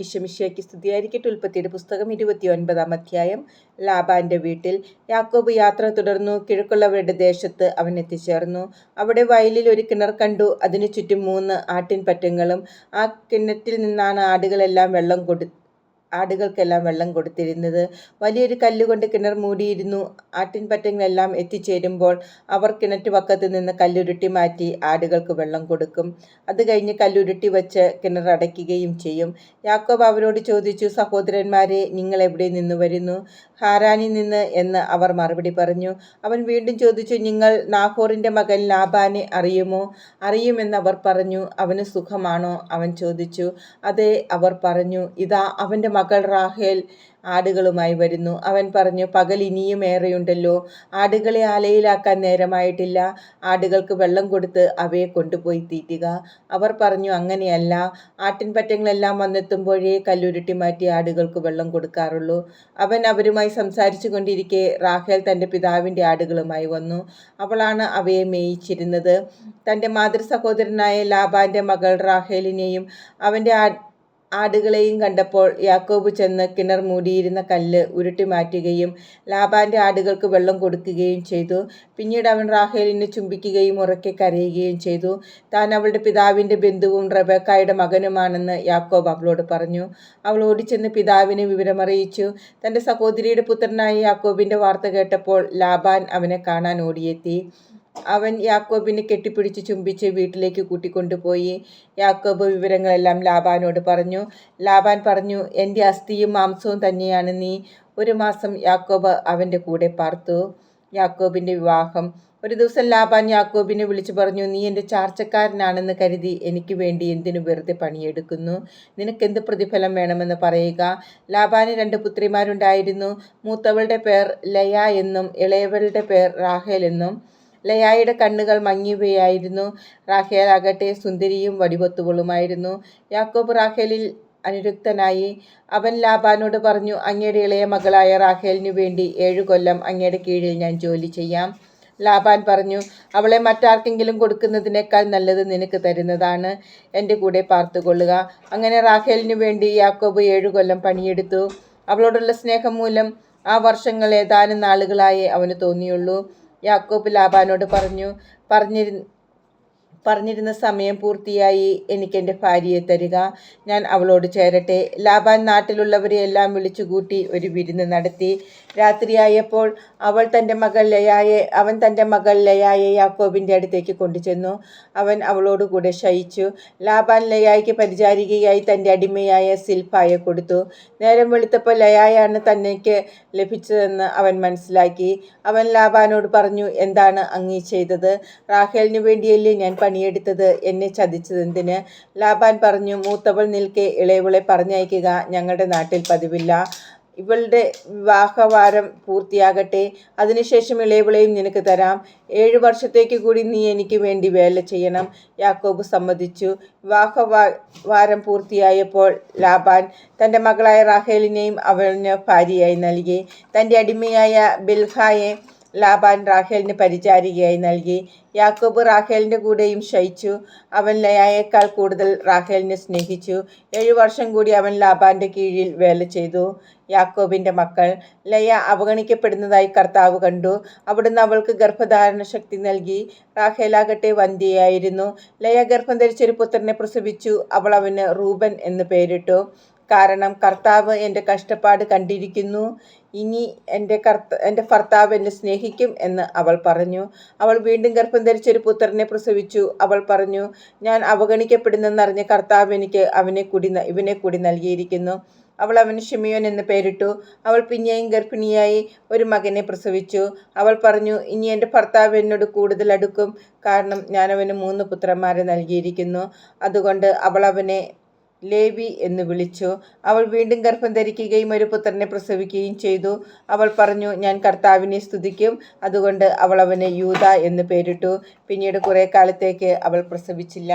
ഇഷമിഷയ്ക്ക് സ്ഥിതിയായിരിക്കട്ടെ ഉൽപ്പത്തിയുടെ പുസ്തകം ഇരുപത്തി ഒൻപതാം അധ്യായം. ലാബാന്റെ വീട്ടിൽ യാക്കോബ് യാത്ര തുടർന്നു. കിഴക്കുള്ളവരുടെ ദേശത്ത് അവൻ എത്തിച്ചേർന്നു. അവിടെ വയലിൽ ഒരു കിണർ കണ്ടു. അതിനു ചുറ്റും മൂന്ന് ആട്ടിൻപറ്റങ്ങളും ആ കിണറ്റിൽ നിന്നാണ് ആടുകളെല്ലാം വെള്ളം കൊടു ആടുകൾക്കെല്ലാം വെള്ളം കൊടുത്തിരുന്നത്. വലിയൊരു കല്ലുകൊണ്ട് കിണർ മൂടിയിരുന്നു. ആട്ടിൻപറ്റങ്ങളെല്ലാം എത്തിച്ചേരുമ്പോൾ അവർ കിണറ്റുപക്കത്ത് നിന്ന് കല്ലുരുട്ടി മാറ്റി ആടുകൾക്ക് വെള്ളം കൊടുക്കും. അത് കഴിഞ്ഞ് കല്ലുരുട്ടി വച്ച് കിണർ അടയ്ക്കുകയും ചെയ്യും. യാക്കോബ് അവരോട് ചോദിച്ചു സഹോദരന്മാരെ നിങ്ങൾ എവിടെ നിന്ന് വരുന്നു? ഹാരാനിൽ നിന്ന് എന്ന് അവർ മറുപടി പറഞ്ഞു. അവൻ വീണ്ടും ചോദിച്ചു നിങ്ങൾ നാഹോറിന്റെ മകൻ ലാബാനെ അറിയുമോ? അറിയുമെന്ന് അവർ പറഞ്ഞു. അവന് സുഖമാണോ? അവൻ ചോദിച്ചു. അതെ അവർ പറഞ്ഞു. ഇതാ അവന്റെ മകൾ റാഹേൽ ആടുകളുമായി വരുന്നു. അവൻ പറഞ്ഞു പകൽ ഇനിയും ഏറെയുണ്ടല്ലോ. ആടുകളെ ആലയിലാക്കാൻ നേരമായിട്ടില്ല. ആടുകൾക്ക് വെള്ളം കൊടുത്ത് അവയെ കൊണ്ടുപോയി തീറ്റുക. അവർ പറഞ്ഞു അങ്ങനെയല്ല. ആട്ടിൻപറ്റങ്ങളെല്ലാം വന്നെത്തുമ്പോഴേ കല്ലുരുട്ടി മാറ്റി ആടുകൾക്ക് വെള്ളം കൊടുക്കാറുള്ളൂ. അവൻ അവരുമായി സംസാരിച്ചു കൊണ്ടിരിക്കെ റാഹേൽ തന്റെ പിതാവിന്റെ ആടുകളുമായി വന്നു. അവളാണ് അവയെ മേയിച്ചിരുന്നത്. തന്റെ മാതൃ സഹോദരനായ ലാബാന്റെ മകൾ റാഹേലിനെയും അവന്റെ ആടുകളെയും കണ്ടപ്പോൾ യാക്കോബ് ചെന്ന് കിണർ മൂടിയിരുന്ന കല്ല് ഉരുട്ടി മാറ്റുകയും ലാബാന്റെ ആടുകൾക്ക് വെള്ളം കൊടുക്കുകയും ചെയ്തു. പിന്നീട് അവൻ റാഹേലിനെ ചുംബിക്കുകയും ഉറക്കെ കരയുകയും ചെയ്തു. താൻ അവളുടെ പിതാവിന്റെ ബന്ധുവും റബേക്കായുടെ മകനുമാണെന്ന് യാക്കോബ് അവളോട് പറഞ്ഞു. അവൾ ഓടിച്ചെന്ന് പിതാവിനെ വിവരമറിയിച്ചു. തന്റെ സഹോദരിയുടെ പുത്രനായ യാക്കോബിന്റെ വാർത്ത കേട്ടപ്പോൾ ലാബാൻ അവനെ കാണാൻ ഓടിയെത്തി. അവൻ യാക്കോബിനെ കെട്ടിപ്പിടിച്ച് ചുംബിച്ച് വീട്ടിലേക്ക് കൂട്ടിക്കൊണ്ടുപോയി. യാക്കോബ് വിവരങ്ങളെല്ലാം ലാബാനോട് പറഞ്ഞു. ലാബാൻ പറഞ്ഞു എന്റെ അസ്ഥിയും മാംസവും തന്നെയാണ് നീ. ഒരു മാസം യാക്കോബ് അവന്റെ കൂടെ പാർത്തു. യാക്കോബിന്റെ വിവാഹം. ഒരു ദിവസം ലാബാൻ യാക്കോബിനെ വിളിച്ചു പറഞ്ഞു നീ എന്റെ ചാർച്ചക്കാരനാണെന്ന് കരുതി എനിക്ക് വേണ്ടി എന്തിനു വെറുതെ പണിയെടുക്കുന്നു? നിനക്കെന്ത് പ്രതിഫലം വേണമെന്ന് പറയുക. ലാബാന് രണ്ട് പുത്രിമാരുണ്ടായിരുന്നു. മൂത്തവളുടെ പേർ ലയ എന്നും ഇളയവളുടെ പേർ റാഹേൽ എന്നും. ലയായുടെ കണ്ണുകൾ മങ്ങിയവയായിരുന്നു. റാഹേൽ ആകട്ടെ സുന്ദരിയും വടിവത്തുകളുമായിരുന്നു യാക്കോബ് റാഹേലിൽ അനുരക്തനായി. അവൻ ലാബാനോട് പറഞ്ഞു അങ്ങയുടെ ഇളയ മകളായ റാഹേലിനു വേണ്ടി ഏഴു കൊല്ലം അങ്ങയുടെ കീഴിൽ ഞാൻ ജോലി ചെയ്യാം. ലാബാൻ പറഞ്ഞു അവളെ മറ്റാർക്കെങ്കിലും കൊടുക്കുന്നതിനേക്കാൾ നല്ലത് നിനക്ക് തരുന്നതാണ്. എന്റെ കൂടെ പാർത്തുകൊള്ളുക. അങ്ങനെ റാഖേലിനു വേണ്ടി യാക്കോബ് ഏഴു കൊല്ലം പണിയെടുത്തു. അവളോടുള്ള സ്നേഹം മൂലം ആ വർഷങ്ങൾ ഏതാനും നാളുകളായേ അവന് തോന്നിയുള്ളൂ. യാക്കോബ് ലാബാനോട് പറഞ്ഞു പറഞ്ഞിരു പറഞ്ഞിരുന്ന സമയം പൂർത്തിയായി എനിക്ക് എന്റെ ഭാര്യയെ തരിക. ഞാൻ അവളോട് ചേരട്ടെ. ലാബാൻ നാട്ടിലുള്ളവരെയെല്ലാം വിളിച്ചുകൂട്ടി ഒരു വിരുന്ന് നടത്തി. രാത്രിയായപ്പോൾ അവൾ തന്റെ മകൾ ലയായെ അവൻ തന്റെ മകൾ ലയായെ യാക്കോബിന്റെ അടുത്തേക്ക് കൊണ്ടുചെന്നു. അവൻ അവളോട് കൂടെ ശയിച്ചു. ലാബാൻ ലയായ്ക്ക് പരിചാരികയായി തന്റെ അടിമയായ സിൽഫായെ കൊടുത്തു. നേരം വെളുത്തപ്പോൾ ലയായാണ് തന്നേക്ക് ലഭിച്ചതെന്ന് അവൻ മനസ്സിലാക്കി. അവൻ ലാബാനോട് പറഞ്ഞു എന്താണ് അങ്ങീ ചെയ്തത്? റാഹേലിന് വേണ്ടിയല്ലേ ഞാൻ പണിയെടുത്തത്? എന്നെ ചതിച്ചതെന്തിന്? ലാബാൻ പറഞ്ഞു മൂത്തവൾ നിൽക്കെ ഇളയവളെ പറഞ്ഞയക്കുക. ഞങ്ങളുടെ നാട്ടിൽ പതിവില്ല. ഇവളുടെ വിവാഹവാരം പൂർത്തിയാകട്ടെ. അതിനുശേഷം ഇളയവളെയും നിനക്ക് തരാം. ഏഴു വർഷത്തേക്ക് കൂടി നീ എനിക്ക് വേണ്ടി വേല ചെയ്യണം. യാക്കോബ് സമ്മതിച്ചു. വിവാഹ വാരം പൂർത്തിയായപ്പോൾ ലാബാൻ തന്റെ മകളായ റാഹേലിനെയും അവന് ഭാര്യയായി നൽകി. തന്റെ അടിമയായ ബിൽഹായെ ലാബാൻ റാഹേലിന് പരിചാരികയായി നൽകി. യാക്കോബ് റാഹേലിന്റെ കൂടെയും ശയിച്ചു അവൻ ലയായേക്കാൾ കൂടുതൽ റാഹേലിനെ സ്നേഹിച്ചു. ഏഴു വർഷം കൂടി അവൻ ലാബാന്റെ കീഴിൽ വേല ചെയ്തു. യാക്കോബിന്റെ മക്കൾ ലയ അവഗണിക്കപ്പെടുന്നതായി കർത്താവ് കണ്ടു. അവിടുന്ന് അവൾക്ക് ഗർഭധാരണ ശക്തി നൽകി. റാഹേലാകട്ടെ വന്ധ്യയായിരുന്നു. ലയ ഗർഭം ധരിച്ചൊരു പുത്രനെ പ്രസവിച്ചു. അവൾ അവന് റൂബൻ എന്ന് പേരിട്ടു. കാരണം കർത്താവ് എന്റെ കഷ്ടപ്പാട് കണ്ടിരിക്കുന്നു. ഇനി എന്റെ കർത്ത എന്റെ ഭർത്താവ് എന്നെ സ്നേഹിക്കും എന്ന് അവൾ പറഞ്ഞു. അവൾ വീണ്ടും ഗർഭം ധരിച്ചൊരു പുത്രനെ പ്രസവിച്ചു. അവൾ പറഞ്ഞു ഞാൻ അവഗണിക്കപ്പെടുന്നെന്നറിഞ്ഞ കർത്താവ് എനിക്ക് അവനെ കൂടി ഇവനെ കൂടി നൽകിയിരിക്കുന്നു. അവൾ അവന് ഷിമിയോൻ എന്ന് പേരിട്ടു. അവൾ പിന്നെയും ഗർഭിണിയായി ഒരു മകനെ പ്രസവിച്ചു. അവൾ പറഞ്ഞു ഇനി എന്റെ ഭർത്താവ് എന്നോട് കൂടുതൽ അടുക്കും. കാരണം ഞാൻ അവന് മൂന്ന് പുത്രന്മാരെ നൽകിയിരിക്കുന്നു. അതുകൊണ്ട് അവൾ അവനെ ലേവി എന്ന് വിളിച്ചു. അവൾ വീണ്ടും ഗർഭം ധരിക്കുകയും ഒരു പുത്രനെ പ്രസവിക്കുകയും ചെയ്തു. അവൾ പറഞ്ഞു ഞാൻ കർത്താവിനെ സ്തുതിക്കും. അതുകൊണ്ട് അവൾ അവന് യൂത എന്ന് പേരിട്ടു. പിന്നീട് കുറേ കാലത്തേക്ക് അവൾ പ്രസവിച്ചില്ല.